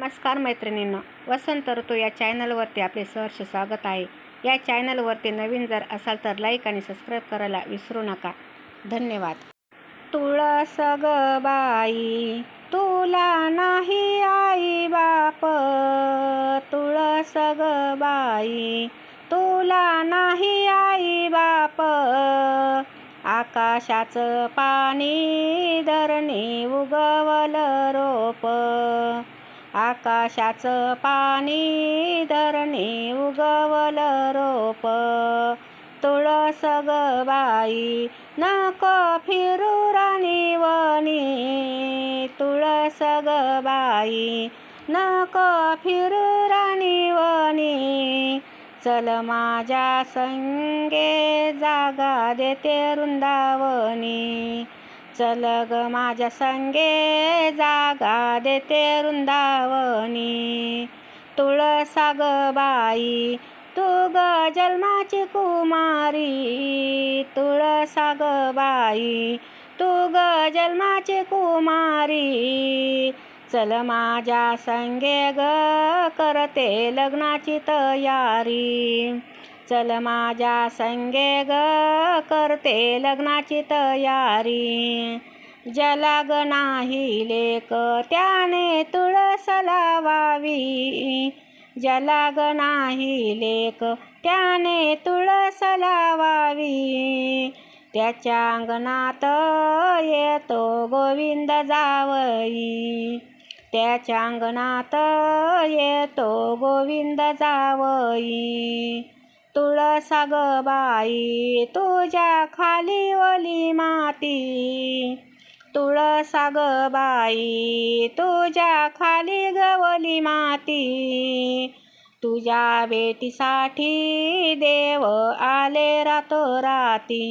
नमस्कार मैत्रिणींनो वसंत ऋतू या चॅनलवरती आपले सहर्ष स्वागत आहे. या चॅनलवरती नवीन जर असाल तर लाईक आणि सबस्क्राईब करायला विसरू नका. धन्यवाद. तुळस ग बाई तुला नाही आई बाप. तुळस ग बाई तुला नाही आई बाप. आकाशाचं पाणी धरणी उगवलं रोप. आकाशाचं पाणी धरणी उगवलं रोप. तुळस ग बाई नको फिरू राणी वनी तुळस ग बाई नको फिरू राणी वनी चल माझ्या संगे जागा देते वृंदावनी. चल ग माझ्या संगे जागा देते वृंदावनी. तुळसा ग बाई तू ग जन्माची कुमारी. तुळसा ग बाई तू ग जन्माची कुमारी. चल माझ्या संगे ग करते लग्नाची तयारी. चल माझ्या संगे ग करते लग्नाची तयारी. ज्याला ग नाही लेक त्याने तुळस लावावी. ज्याला ग नाही लेक त्याने तुळस लावावी. त्याच्या अंगणात येतो गोविंद जावई. त्याच्या अंगणात येतो गोविंद जावई. तुळसा ग बाई तुझ्या खाली ओली माती. तुळसा ग बाई तुझ्या खाली गवली माती. तुझ्या बेटीसाठी देव आले रातोराती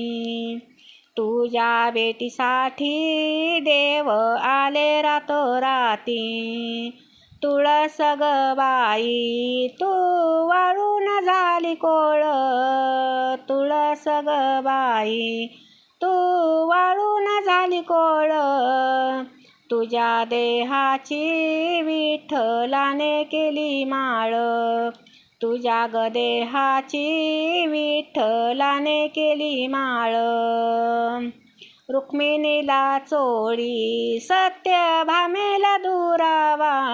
तुझ्या बेटीसाठी देव आले रातोराती तुळस ग बाई तू कोळ तुळस ग बाई. तू वाळून झाली कोळ. तुझ्या देहाची विठ्ठलाने केली माळ. तुझ्या ग देहाची विठ्ठलाने केली माळ. रुक्मिणीला चोळी सत्य भामेला दुरावा.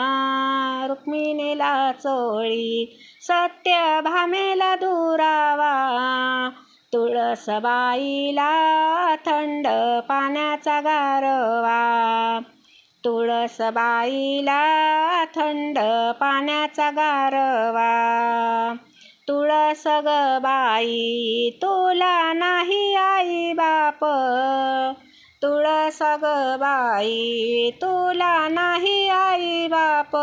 रुक्मिणीला चोळी सत्य भामेला दुरावा. तुळसबाईला थंड पाण्याचा गारवा. तुळसबाईला थंड पाण्याचा गारवा. तुळस ग बाई तुला नाही आई बाप. तुळसा ग बाई तुला नाही आई बाप.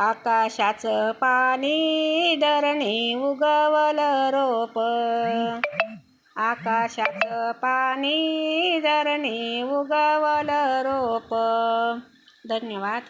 आकाशाचं पाणी धरणी उगवलं रोप. आकाशाचं पाणी धरणी उगवलं रोप. धन्यवाद.